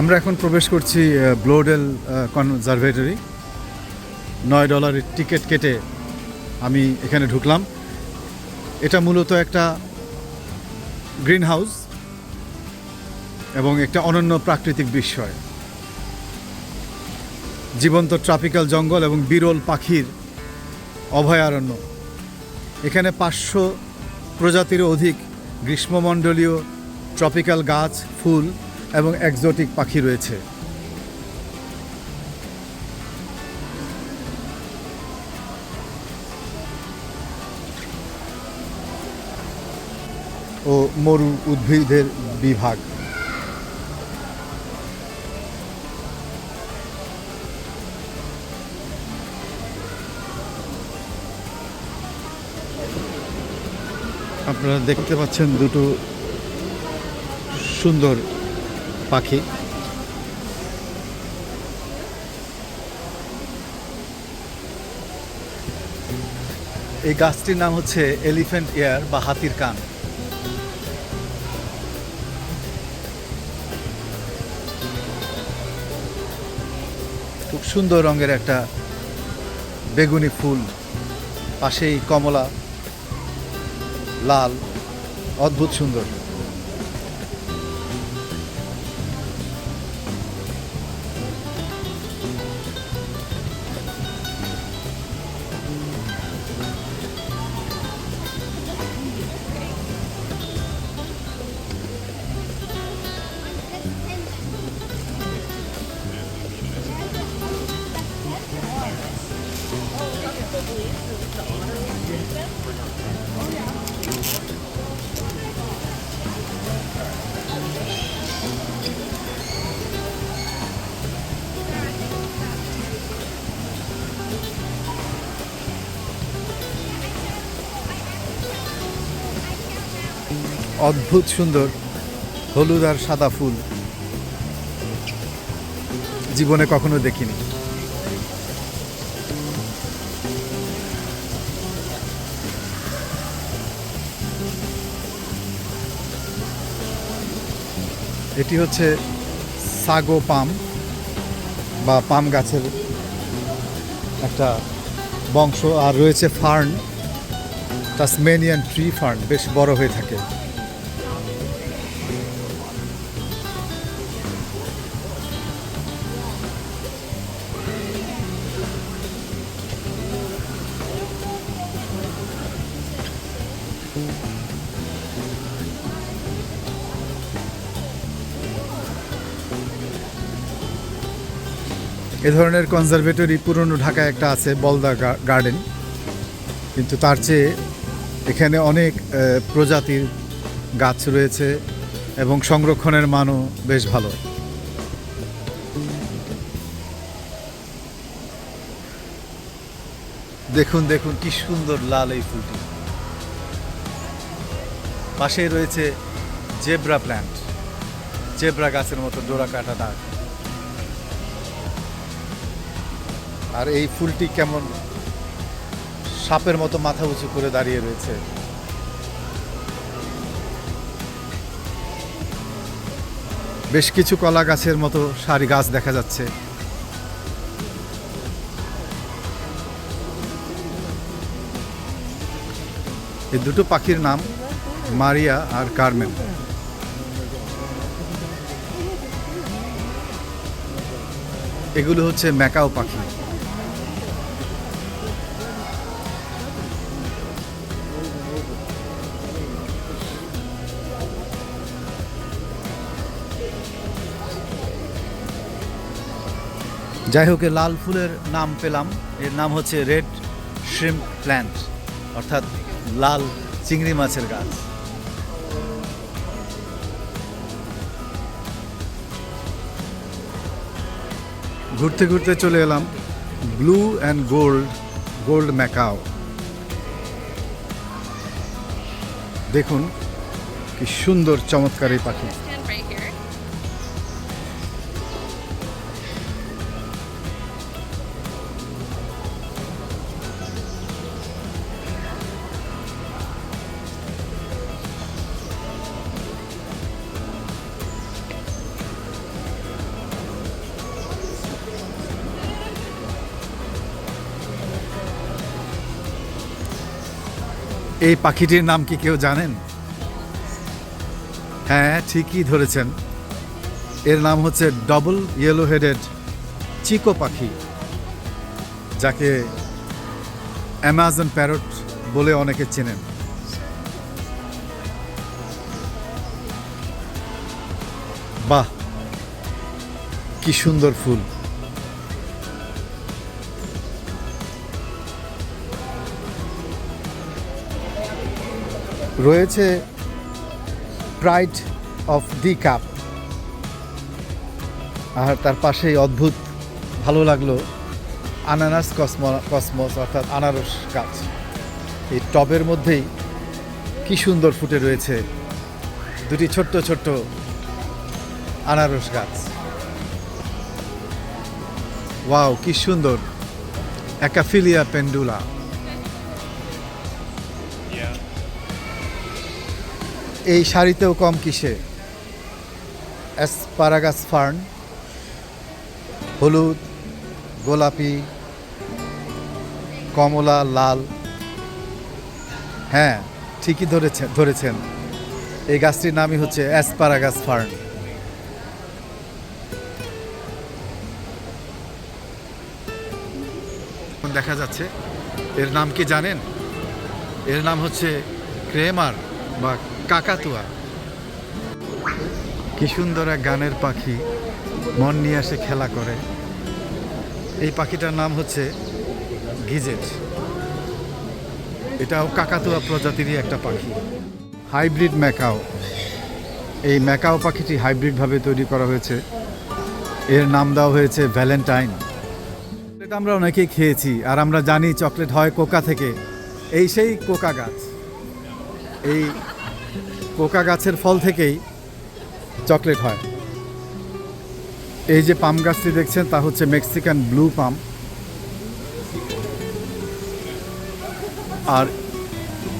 আমরা এখন প্রবেশ করছি ব্লোডেল কনজারভেটরি নয় ডলারের টিকিট কেটে আমি এখানে ঢুকলাম। এটা মূলত একটা গ্রিন হাউস এবং একটা অনন্য প্রাকৃতিক বিস্ময়। জীবন্ত ট্রপিক্যাল জঙ্গল এবং বিরল পাখির অভয়ারণ্য। এখানে পাঁচশো প্রজাতিরও অধিক গ্রীষ্মমণ্ডলীয় ট্রপিক্যাল গাছ, ফুল এবং একজোটিক পাখি রয়েছে। ও মরু উদ্ভিদের বিভাগ। আপনারা দেখতে পাচ্ছেন দুটো সুন্দর পাখি। এই গাছটির নাম হচ্ছে এলিফ্যান্ট এয়ার বা হাতির কান। খুব সুন্দর রঙের একটা বেগুনি ফুল, পাশেই কমলা, লাল, অদ্ভুত সুন্দর। অদ্ভুত সুন্দর হলুদ আর সাদা ফুল জীবনে কখনো দেখিনি। এটি হচ্ছে সাগো পাম বা পাম গাছের একটা বংশ, আর রয়েছে ফার্ন টাসমেনিয়ান ট্রি ফার্ন, বেশ বড় হয়ে থাকে। এ ধরনের কনজারভেটরি পুরনো ঢাকায় একটা আছে, বলদা গার্ডেন কিন্তু তার চেয়ে এখানে অনেক প্রজাতির গাছ রয়েছে এবং সংরক্ষণের মানও বেশ ভালো। দেখুন দেখুন, কি সুন্দর লাল এই ফুলটি। পাশে রয়েছে জেব্রা প্ল্যান্ট জেব্রা গাছের মতো ডোরা কাটা দাগ। আর এই ফুলটি কেমন সাপের মতো মাথা উঁচু করে দাঁড়িয়ে রয়েছে। বেশ কিছু কলা গাছের মতো সারি গাছ দেখা যাচ্ছে। এই দুটো পাখির নাম মারিয়া আর কার্মেন এগুলো হচ্ছে ম্যাকাও পাখি। যাই হোক লাল ফুলের নাম পেলাম। এর নাম হচ্ছে রেড শ্রিম প্ল্যান্ট, অর্থাৎ লাল চিংড়ি মাছের গাছ। ঘুরতে ঘুরতে চলে এলাম blue and gold gold macaw. দেখুন, কি সুন্দর, চমৎকার এই পাখি। এই পাখিটির নাম কি কেউ জানেন? হ্যাঁ ঠিকই ধরেছেন। এর নাম হচ্ছে ডবল ইয়েলো হেডেড চিকো পাখি, যাকে অ্যামাজন প্যারট বলে অনেকে চেনেন। বাহ, কি সুন্দর ফুল। রয়েছে প্রাইড অফ দি কাপ আর তার পাশেই অদ্ভুত ভালো লাগল আনানাস কসমো কসমস অর্থাৎ আনারস গাছ। এই টবের মধ্যেই কি সুন্দর ফুটে রয়েছে দুটি ছোট্ট ছোট্ট আনারস গাছ। ওয়াও, কি সুন্দর। অ্যাকাফিলিয়া পেন্ডুলা এই শাড়িতেও কম কিসে? অ্যাসপারাগাস ফার্ন হলুদ, গোলাপি, কমলা, লাল। হ্যাঁ ঠিকই ধরেছেন ধরেছেন। এই গাছটির নামই হচ্ছে অ্যাসপারাগাস ফার্ন দেখা যাচ্ছে, এর নাম কি জানেন? এর নাম হচ্ছে ক্রেমার বা কাকাতুয়া। কি সুন্দর এক গানের পাখি মন নিয়ে আসে খেলা করে। এই পাখিটার নাম হচ্ছে গিজেট। এটাও কাকাতুয়া প্রজাতিরই একটা পাখি। Hybrid macaw. এই ম্যাকাও পাখিটি হাইব্রিডভাবে তৈরি করা হয়েছে। এর নাম দেওয়া হয়েছে ভ্যালেন্টাইন। চকলেট আমরা অনেকেই খেয়েছি, আর আমরা জানি চকলেট হয় কোকা থেকে। এই সেই কোকা গাছ। এই কোকা গাছের ফল থেকেই চকলেট হয়। এই যে পাম গাছটি দেখছেন, তা হচ্ছে মেক্সিকান ব্লু পাম। আর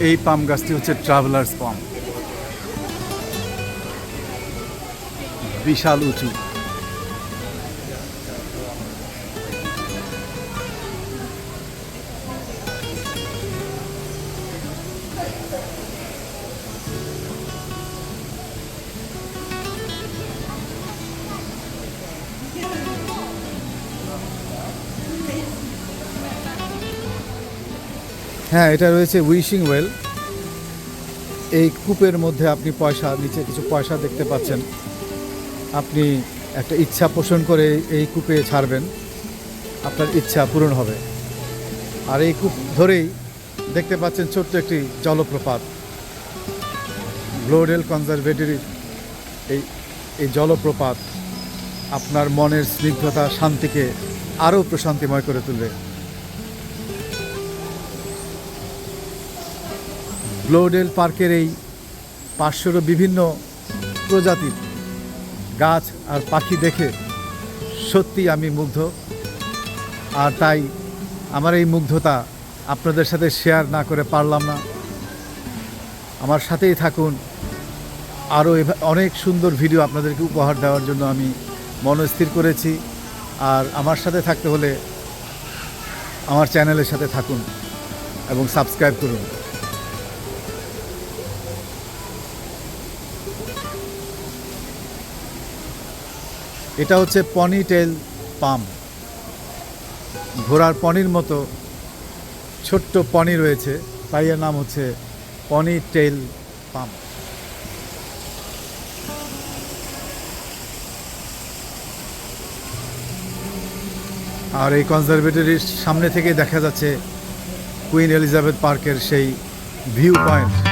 এই পাম গাছটি হচ্ছে ট্রাভেলার্স পাম। বিশাল উঁচু। হ্যাঁ এটা রয়েছে উইশিং ওয়েল এই কূপের মধ্যে আপনি পয়সা, নিচে কিছু পয়সা দেখতে পাচ্ছেন। আপনি একটা ইচ্ছা পোষণ করে এই কূপে ছাড়বেন। আপনার ইচ্ছা পূরণ হবে। আর এই কূপ ধরেই দেখতে পাচ্ছেন ছোট্ট একটি জলপ্রপাত। গ্লোডেল কনজারভেটরি এই এই জলপ্রপাত আপনার মনের স্নিগ্ধতা, শান্তিকে আরও প্রশান্তিময় করে তুলবে। ব্লোডেল পার্কের এই পাঁচশোরও বিভিন্ন প্রজাতির গাছ আর পাখি দেখে সত্যি আমি মুগ্ধ। আর তাই আমার এই মুগ্ধতা আপনাদের সাথে শেয়ার না করে পারলাম না। আমার সাথেই থাকুন। আরও অনেক সুন্দর ভিডিও আপনাদেরকে উপহার দেওয়ার জন্য আমি মনস্থির করেছি। আর আমার সাথে থাকতে হলে আমার চ্যানেলের সাথে থাকুন এবং সাবস্ক্রাইব করুন। এটা হচ্ছে পনি টেল পাম। ঘোড়ার পনির মতো ছোট্ট পনি রয়েছে, তাই এর নাম হচ্ছে পনি টেল পাম। আর এই কনজারভেটরির সামনে থেকে দেখা যাচ্ছে কুইন এলিজাবেথ পার্কের সেই ভিউ পয়েন্ট